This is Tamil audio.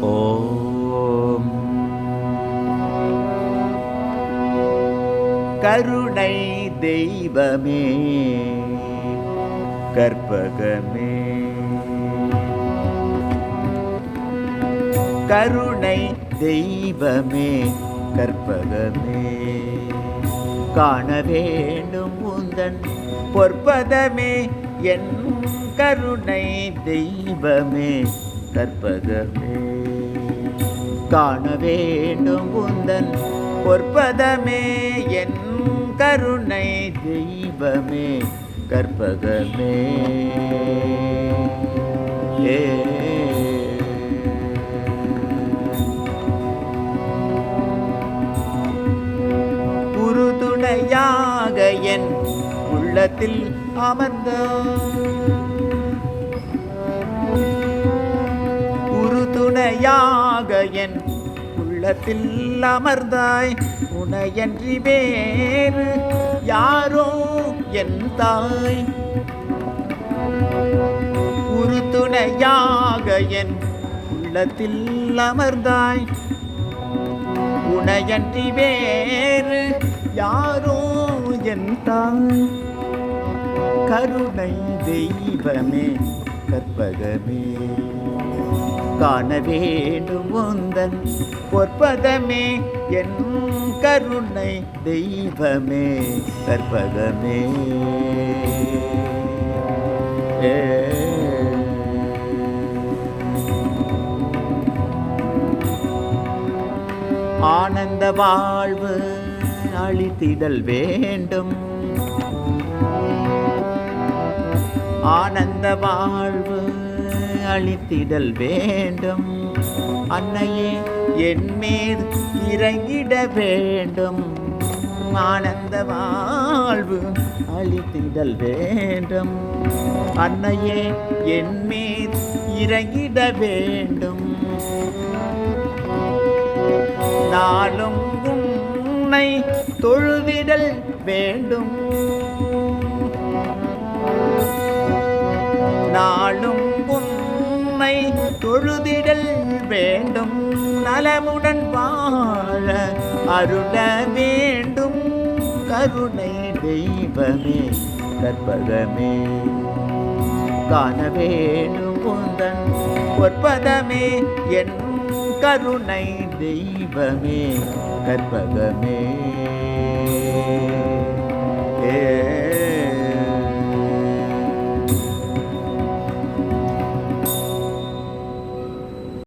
ஓம். கருணை தெய்வமே கற்பகமே. கருணை தெய்வமே கற்பகமே. காண வேண்டும் முந்தன் பொற்பதமே என் கருணை தெய்வமே. கற்பகமே காண வேண்டும் உந்தன் பொற்பதமே என் கருணை தெய்வமே. கற்பகமே. ஏ. உறுதுணையாக என் உள்ளத்தில் அமர்ந்தோம். உறுதுணையாக என் உள்ளத்தில் அமர்ந்தாய். உனையன்றி வேறு யாரோ என் தாய். ஒரு துணையாக என் உள்ளத்தில் அமர்ந்தாய். உனையன்றி வேறு யாரோ என் தாய். கருணை தெய்வமே கற்பகமே. காண வேண்டும் உந்தன் பொற்பதமே என் கருணை தெய்வமே கற்பகமே. ஏ. ஆனந்த வாழ்வு அழித்திடல் வேண்டும். ஆனந்த வாழ்வு அளித்திடல் வேண்டும். அன்னையே என் மீது இறங்கிட வேண்டும். ஆனந்த வாழ்வு அளித்திடல் வேண்டும். அன்னையே என் மீது இறங்கிட வேண்டும். நாளும் உன்னை தொழுதிடல் வேண்டும். நாளும் உன்னை தொழுதிடல் வேண்டும். நலமுடன் வாழ அருள வேண்டும். கருணை தெய்வமே கற்பகமே. காண வேண்டும் உந்தன் பொற்பதமே என் கருணை தெய்வமே கற்பகமே. ஏ